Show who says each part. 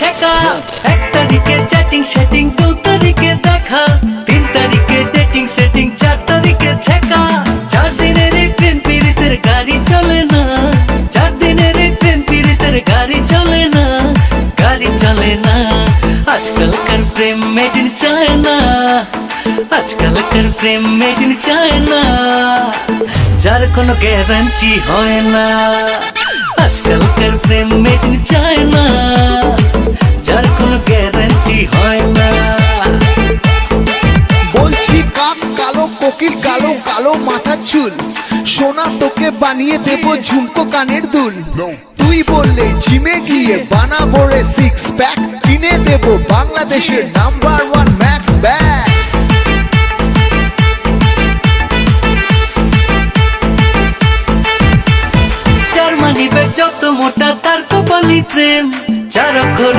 Speaker 1: ছেকা। এক তারিখে chatting setting দু তারিখে দেখা। তিন তারিখে ডেটিং সেটিং চার তারিখে ছেকা। চার দিনের এই প্রেম পীড়িতের গাড়ি চলে না। চার দিনের এই প্রেম পীড়িতের গাড়ি চলে না। গাড়ি চলে না। আজকালকার প্রেম মেড ইন চায়না আজকালকার প্রেম মেড ইন চায়না যার কোনো গ্যারান্টি হয় না। আজকালকার প্রেম মেড ইন
Speaker 2: কোকিল কালো কালো মাথা চুল। সোনা তোকে বানিয়ে দেব ঝুমকো কানের দুল। তুই বললে জিমে গিয়ে বানা বলে সিক্স প্যাক কিনে দেব বাংলাদেশের নাম্বার ওয়ান ম্যাক্স ব্যাক যত মোটা তার কপালি প্রেম। চার অক্ষরের